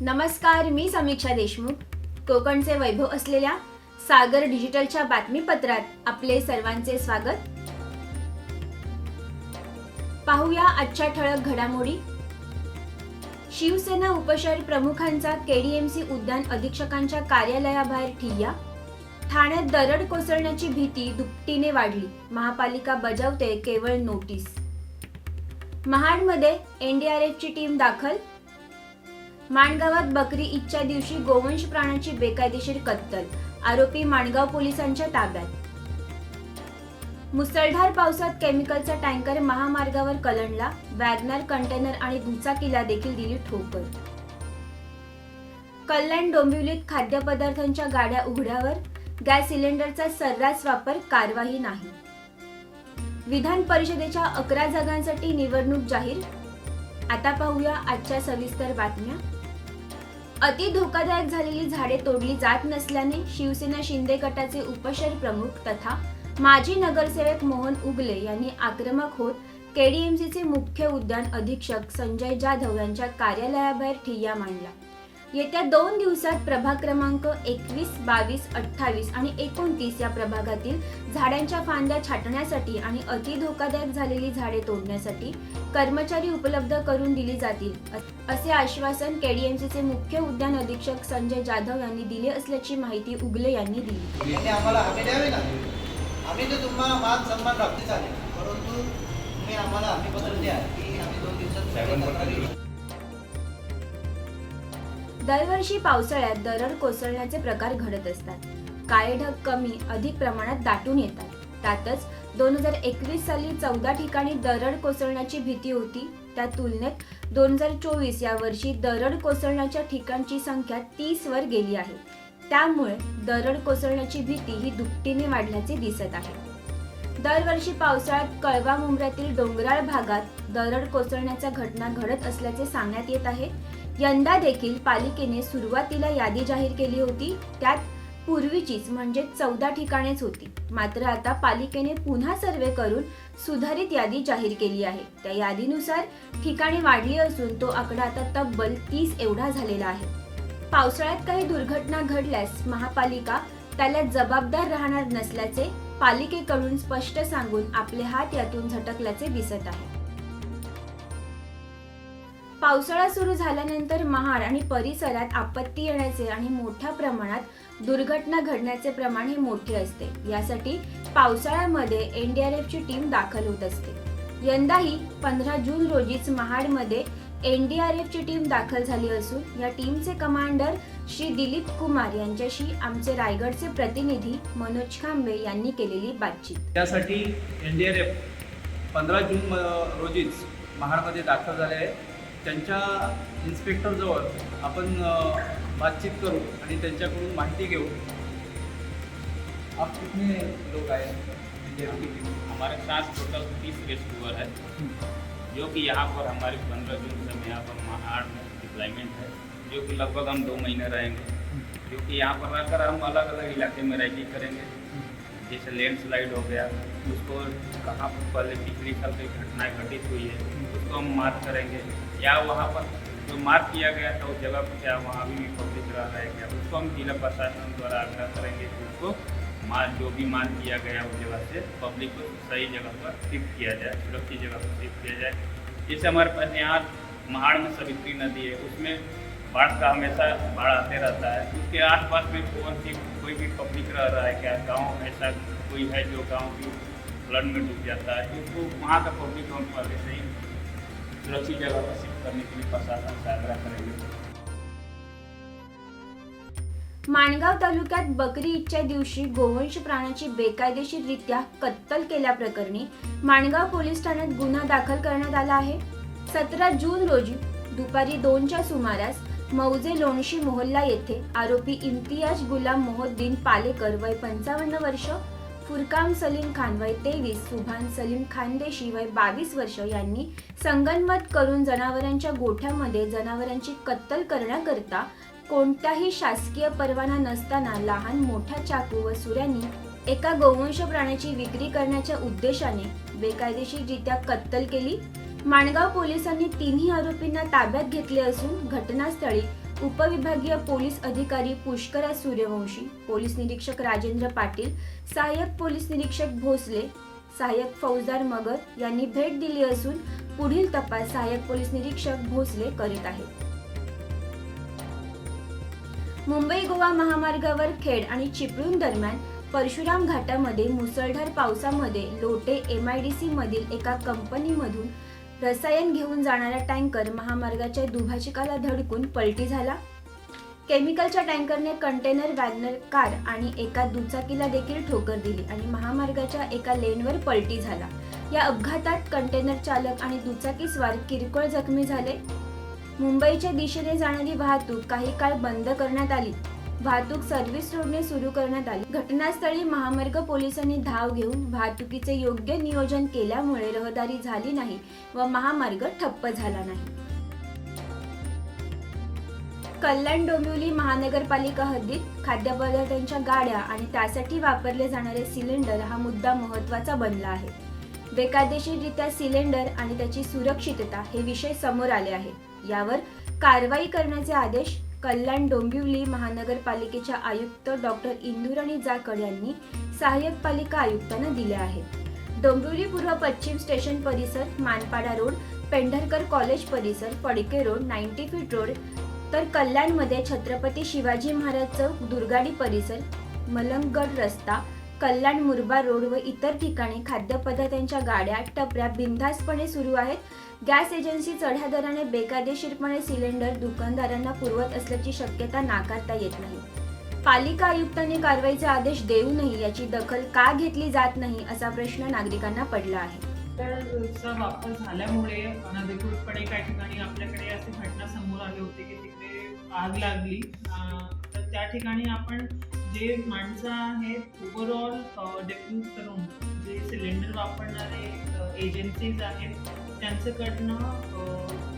नमस्कार मी समीक्षा देशमुख. कोकणचे वैभव असलेल्या सागर डिजिटलच्या बातमीपत्रात आपले सर्वांचे स्वागत. पाहूया आजच्या ठळक घडामोडी. शिवसेना उपशहर प्रमुखांचा केडीएमसी उद्यान अधीक्षकांच्या कार्यालयाबाहेर ठिय्या. ठाण्यात दरड कोसळण्याची भीती दुपटीने वाढली. महापालिका बजावते केवळ नोटीस. महाडमध्ये एनडीआरएफची टीम दाखल माणगावात बकरी ईदच्या दिवशी गोवंश प्राण्याची बेकायदेशीर कत्तल आरोपी माणगाव पोलिसांच्या ताब्यात. मुसळधार पावसात केमिकलचा टँकर महामार्गावर कलंडला वॅगनर कंटेनर आणि दुचाकीला देखील दिली ठोकर. कल्याण डोंबिवलीत खाद्यपदार्थांच्या गाड्या उघड्यावर गॅस सिलेंडरचा सर्रास वापर कारवाई नाही. विधान परिषदेच्या अकरा जागांसाठी निवडणूक जाहीर. आता पाहूया आजच्या सविस्तर बातम्या. अति धोकादायक झालेली झाडे तोडली जात नसल्याने शिवसेना शिंदे गटाचे उपशहर प्रमुख तथा माजी नगरसेवक मोहन उगले यांनी आक्रमक होत केडीएमसीचे मुख्य उद्यान अधीक्षक संजय जाधव यांच्या कार्यालयाबाहेर ठिय्या मांडला. येत्या दोन दिवसात प्रभाग क्रमांक एकवीस बावीस अठ्ठावीस आणि एकोणतीस या प्रभागातील झाडांच्या फांद्या छाटण्यासाठी आणि अति धोकादायक झालेली झाडे तोडण्यासाठी कर्मचारी उपलब्ध करून दिली जातील असे आश्वासन केडीएमसीचे मुख्य उद्यान अधीक्षक संजय जाधव यांनी दिले असल्याची माहिती उगले यांनी दिली. आम्ही तर तुम्हाला मान सन्मान परंतु तुम्ही आम्हाला की आम्ही दोन दिवसात. दरवर्षी पावसाळ्यात दरड कोसळण्याचे प्रकार घडत असतात. काळे ढग कमी अधिक प्रमाणात दाटून येतात. त्यातच दोन हजार एकवीस साली चौदा ठिकाणी दरड कोसळण्याची भीती होती. त्या तुलनेत दोन हजार चोवीस या वर्षी दरड कोसळण्याच्या ठिकाणची संख्या तीस वर गेली आहे. त्यामुळे दरड कोसळण्याची भीती ही दुपटीने वाढल्याचे दिसत आहे. दरवर्षी पावसाळ्यात कळवा मुंब्र्यातील डोंगराळ भागात दरड कोसळण्याच्या घटना घडत असल्याचे सांगण्यात येत आहे. यंदा देखील पालिकेने सुरुवातीला यादी जाहीर केली होती. त्यात पूर्वीचीच म्हणजे चौदा ठिकाणेच होती. मात्र आता पालिकेने पुन्हा सर्वे करून सुधारित यादी जाहीर केली आहे. त्या यादीनुसार ठिकाणे वाढली असून तो आकडा आता तब्बल तीस एवढा झालेला आहे. पावसाळ्यात काही दुर्घटना घडल्यास महापालिका त्याला जबाबदार राहणार नसल्याचे पालिकेकडून स्पष्ट सांगून आपले हात यातून झटकल्याचे दिसत आहे. पावसाळा सुरू झाल्यानंतर महाड आणि परिसरात आपत्ती येण्याचे आणि मोठ्या प्रमाणात दुर्घटना घडण्याचे प्रमाण हे मोठे असते. यासाठी पावसाळ्यामध्ये एनडीआरएफची टीम दाखल होत असते. यंदाही पंधरा जून रोजीच महाडमध्ये एनडीआरएफची टीम दाखल झाली असून या टीमचे कमांडर श्री दिलीप कुमार यांच्याशी आमचे रायगडचे प्रतिनिधी मनोज खांबे यांनी केलेली बातचीत. त्यासाठी एनडीआरएफ पंधरा जून रोजीच महाडमध्ये दाखल झाले आहे. त्यांच्या इन्स्पेक्टरजवळ आपण बातचीत करू आणि त्यांच्याकडून माहिती घेऊ. आप कितने लोग आए हमारे साथ टोटल तीस रेस्क्यूअर है जो कि यहाँ पर हमारे पंद्रह जून से यहाँ पर महाड़ में डिप्लॉयमेंट है जो कि लगभग हम दो महीने रहेंगे। जो कि यहाँ पर रहकर हम अलग अलग इलाके में रैकिंग करेंगे। जैसे लैंड स्लाइड हो गया, उसको कहाँ पर पहले पिछली साल की घटनाएँ घटित हुई है, उसको हम मार्क करेंगे। या वहाँ पर जो मार्क किया गया था, उस जगह पर क्या वहाँ भी पब्लिक रह रहा क्या, उसको हम जिला प्रशासन द्वारा आग्रह करेंगे कि उसको मार जो भी मार किया गया उस जगह से पब्लिक को सही जगह पर शिफ्ट किया जाए, सुरक्षित जगह पर शिफ्ट किया जाए। जैसे हमारे पास यहाँ महाड़ में सवित्री नदी है, उसमें बाढ़ का हमेशा बाढ़ आते रहता है। उसके आसपास में कौन सी कोई भी पब्लिक रह रहा है क्या? गांव ऐसा कोई है जो गांव की फ्लड में डूब जाता है? तो वहाँ का पब्लिक हम पहले से ही सुरक्षित जगह पर शिफ्ट करने के लिए प्रशासन से आग्रह करेंगे। माणगाव तालुक्यात बकरी ईदच्या दिवशी गोवंश प्राण्याची बेकायदेशीररित्या कत्तल केल्याप्रकरणी माणगाव पोलीस ठाण्यात गुन्हा दाखल करण्यात आला आहे. सतरा जून रोजी दुपारी दोनच्या सुमारास मौजे लोणशी मोहल्ला येथे आरोपी इम्तियाज गुलाम मोहद्दीन पालेकर वय पंचावन्न वर्ष फुरकाम सलीम खान वय तेवीस सुभान सलीम खानदेशी वय बावीस वर्ष यांनी संगनमत करून जनावरांच्या गोठ्यामध्ये जनावरांची कत्तल करण्याकरता कोणताही शासकीय परवाना नसताना लहान मोठ्या चाकू व सुऱ्यांनी एका गोवंश प्राण्याची विक्री करण्याच्या उद्देशाने बेकायदेशीररित्या कत्तल केली. माणगाव पोलिसांनी तिन्ही आरोपींना ताब्यात घेतले असून घटनास्थळी उपविभागीय पोलीस अधिकारी पुष्करा सूर्यवंशी पोलीस निरीक्षक राजेंद्र पाटील सहाय्यक पोलीस निरीक्षक भोसले सहाय्यक फौजदार मगर यांनी भेट दिली असून पुढील तपास सहाय्यक पोलीस निरीक्षक भोसले करीत आहेत. मुंबई गोवा महामार्गावर खेड आणि चिपळूण दरम्यान परशुराम घाटामध्ये मुसळधार पावसामध्ये Lote M I D C मधील एका कंपनीमधून रसायन घेऊन जाणारा टँकर महामार्गाच्या दुभाषिकाला धडकून पलटी झाला. केमिकलच्या टँकरने कंटेनर वॅगनर कार आणि एका दुचाकीला देखील ठोकर दिली आणि महामार्गाच्या एका लेनवर पलटी झाला. या अपघातात कंटेनर चालक आणि दुचाकीस्वार किरकोळ जखमी झाले. मुंबईच्या दिशेने जाणारी वाहतूक काही काळ बंद करण्यात आली. वाहतूक सर्व्हिस रोडने सुरू करण्यात आली. घटनास्थळी महामार्ग पोलिसांनी धाव घेऊन वाहतुकीचे योग्य नियोजन केल्यामुळे रहदारी झाली नाही व महामार्ग ठप्प झाला नाही. कल्याण डोंबिवली महानगरपालिका हद्दीत खाद्यपदार्थांच्या गाड्या आणि त्यासाठी वापरले जाणारे सिलेंडर हा मुद्दा महत्त्वाचा बनला आहे. बेकायदेशीररित्या सिलेंडर आणि त्याची सुरक्षितता हे विषय समोर आले आहे यावर कारवाई करण्याचे आदेश कल्याण डोंबिवली महानगरपालिकेच्या आयुक्त डॉक्टर इंदुराणी जाकड यांनी सहाय्यक पालिका आयुक्तांना दिल्या आहेत. डोंबिवली पूर्व पश्चिम स्टेशन परिसर मानपाडा रोड पेंढरकर कॉलेज परिसर Padke road ninety feet road तर कल्याणमध्ये छत्रपती शिवाजी महाराज चौक दुर्गाडी परिसर मलंगगड रस्ता कल्याण मुरबाड रोड व इतर ठिकाणी खाद्यपदार्थांच्या गाड्या टपऱ्या बिनधास्तपणे सुरू आहेत. गॅस एजन्सी चढ्या दराने बेकायदेशीरपणे सिलेंडर दुकानदारांना पुरवत असल्याची शक्यता नाकारता येत नाही. पालिका आयुक्तांनी कारवाईचे आदेश देऊनही याची दखल का घेतली जात नाही असा प्रश्न नागरिकांना पडला आहे. चा वापर झाल्यामुळे अनधिकृतपणे काही ठिकाणी आपल्याकडे असे घटना समोर आले होते की तिकडे आग लागली. तर त्या ठिकाणी आपण जे माणसं आहेत ओव्हरऑल डेप्यूट करून जे सिलेंडर वापरणारे एजन्सीज आहेत त्यांच्याकडनं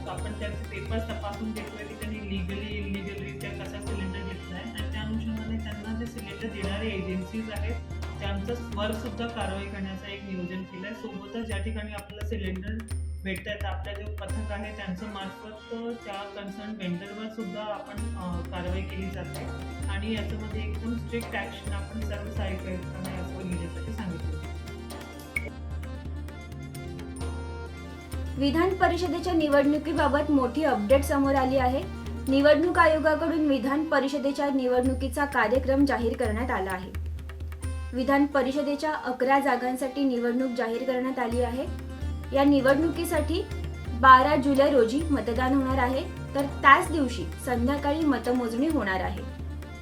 आपण त्यांचे पेपर्स तपासून घेतोय की त्यांनी लिगली इलिगलरित्या कसा सिलेंडर घेतला आहे आणि त्या अनुषंगाने त्यांना जे सिलेंडर देणारे एजन्सीज आहेत त्यांचं स्वरसुद्धा सुद्धा कारवाई करण्याचं एक नियोजन केलं आहे सोबतच ज्या ठिकाणी आपलं सिलेंडर भेटतात. आपल्या जे पथक आहे त्यांचं मार्फत त्या कन्सर्न वेंडरवर सुद्धा आपण कारवाई केली जाते. आणि याच्यामध्ये एकदम स्ट्रिक्ट ॲक्शन आपण सर्व सहाय्यक आयुक्तांना घेण्यासाठी सांगितलं. विधान परिषदेच्या निवडणुकीबाबत मोठी अपडेट समोर आली आहे. निवडणूक आयोगाकडून विधान परिषदेच्या निवडणुकीचा कार्यक्रम जाहीर करण्यात आला आहे. विधान परिषदेच्या अकरा जागांसाठी निवडणूक जाहीर करण्यात आली आहे. या निवडणुकीसाठी बारा जुलै रोजी मतदान होणार आहे. तर त्याच दिवशी संध्याकाळी मतमोजणी होणार आहे.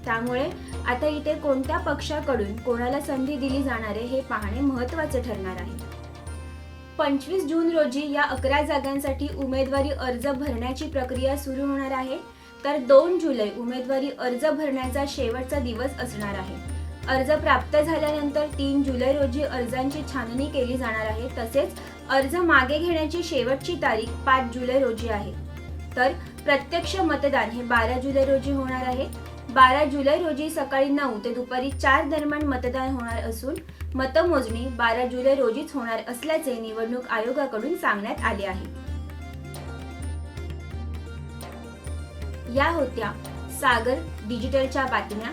त्यामुळे आता इथे कोणत्या पक्षाकडून कोणाला संधी दिली जाणार आहे हे पाहणे महत्त्वाचे ठरणार आहे. पंचवीस जून रोजी या अकरा जागांसाठी उमेदवारी अर्ज भरण्याची प्रक्रिया सुरू होणार आहे. तर दोन जुलै उमेदवारी अर्ज भरण्याचा शेवटचा दिवस असणार आहे. अर्ज प्राप्त झाल्यानंतर तीन जुलै रोजी अर्जांची छाननी केली जाणार आहे. तसेच अर्ज मागे घेण्याची शेवटची तारीख पाच जुलै रोजी आहे. तर प्रत्यक्ष मतदान हे बारा जुलै रोजी होणार आहे. बारा जुलै रोजी सकाळी नऊ ते दुपारी चार दरम्यान मतदान होणार असून मतमोजणी बारा जुलै रोजीच होणार असल्याचे निवडणूक आयोगाकडून सांगण्यात आले आहे. या होत्या सागर डिजिटलच्या बातम्या.